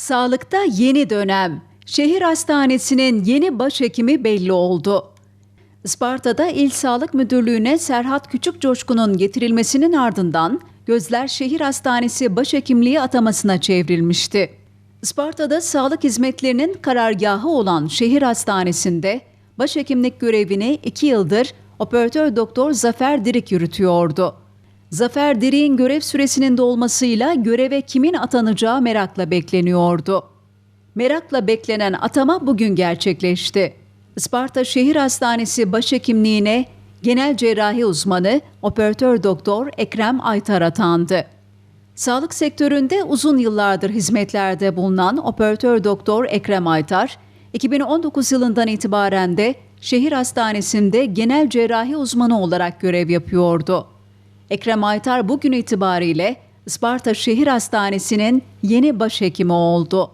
Sağlıkta yeni dönem. Şehir Hastanesi'nin yeni başhekimi belli oldu. Isparta'da İl Sağlık Müdürlüğü'ne Serhat Küçük Coşkun'un getirilmesinin ardından gözler şehir hastanesi başhekimliği atamasına çevrilmişti. Isparta'da sağlık hizmetlerinin karargahı olan şehir hastanesinde başhekimlik görevini iki yıldır operatör doktor Zafer Dirik yürütüyordu. Zafer Dirik'in görev süresinin dolmasıyla göreve kimin atanacağı merakla bekleniyordu. Merakla beklenen atama bugün gerçekleşti. Isparta Şehir Hastanesi başhekimliğine genel cerrahi uzmanı operatör doktor Ekrem Aytar atandı. Sağlık sektöründe uzun yıllardır hizmetlerde bulunan operatör doktor Ekrem Aytar, 2019 yılından itibaren de şehir hastanesinde genel cerrahi uzmanı olarak görev yapıyordu. Ekrem Aytar bugün itibariyle Isparta Şehir Hastanesi'nin yeni başhekimi oldu.